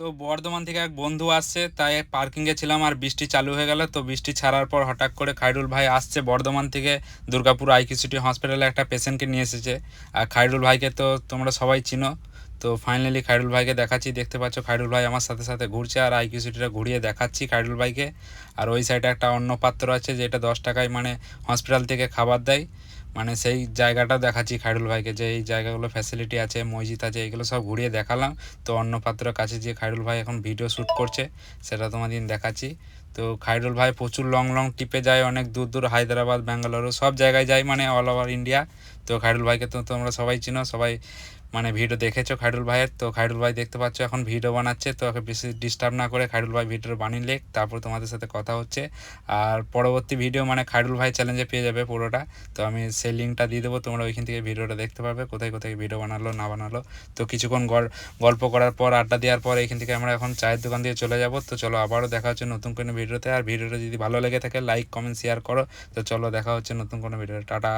তো বর্ধমান থেকে এক বন্ধু আসছে, তাই পার্কিংয়ে ছিলাম আর বৃষ্টি চালু হয়ে গেল। তো বৃষ্টি ছাড়ার পর হঠাৎ করে খাইরুল ভাই আসছে বর্ধমান থেকে দুর্গাপুর আইকিউসিটি হসপিটালে একটা পেশেন্টকে নিয়ে এসেছে। আর খাইরুল ভাইকে তো তোমরা সবাই চিনো। তো ফাইনালি খাইরুল ভাইকে দেখাচ্ছি, দেখতে পাচ্ছ খাইরুল ভাই আমার সাথে সাথে ঘুরছে আর আইকি সিটিটা ঘুরিয়ে দেখাচ্ছি খাইরুল ভাইকে। আর ওই সাইডে একটা অন্য পাত্র আছে যেটা দশ টাকায় মানে হসপিটাল থেকে খাবার দেয়। মানে সেই জায়গাটা দেখাচ্ছি খাইরুল ভাইকে যে এই জায়গাগুলো ফ্যাসিলিটি আছে, মসজিদ আছে, এগুলো সব ঘুরিয়ে দেখালাম। তো অন্য পাত্রের কাছে যে খাইরুল ভাই এখন ভিডিও শ্যুট করছে, সেটা তোমাদের দেখাচ্ছি। তো খাইরুল ভাই প্রচুর লং লং টিপে যায়, অনেক দূর দূর, হায়দ্রাবাদ, ব্যাঙ্গালোর, সব জায়গায় যায় মানে অল ওভার ইন্ডিয়া তো খাইরুল ভাইকে তো তোমরা সবাই চিনো, সবাই মানে ভিডিও দেখেছ খাইরুল ভাইয়ের, তো খাইরুল ভাই দেখতে পাচ্ছ এখন ভিডিও বানাচ্ছে, তো ওকে বেশি ডিস্টার্ব না করে খাইরুল ভাই ভিডিও বানিয়ে লেখ তারপর তোমাদের সাথে কথা হচ্ছে। আর পরবর্তী ভিডিও মানে খাইরুল ভাই চ্যালেঞ্জে পেয়ে যাবে পুরোটা, তো আমি সেই লিঙ্কটা দিয়ে দেবো, তোমরা ওইখান থেকে ভিডিওটা দেখতে পাবে, কোথায় কোথায় ভিডিও বানালো, না বানালো। তো কিছুক্ষণ গল- গল্প করার পর, আড্ডা দেওয়ার পর এইখান থেকে আমরা এখন চায়ের দোকান দিয়ে চলে যাব, তো চলো আবারও দেখা হচ্ছে নতুন কোনো ভিডিওতে, আর ভিডিওটা যদি ভালো লেগে থাকে লাইক কমেন্ট শেয়ার করো, তো চলো দেখা হচ্ছে নতুন কোনো ভিডিও টাটা।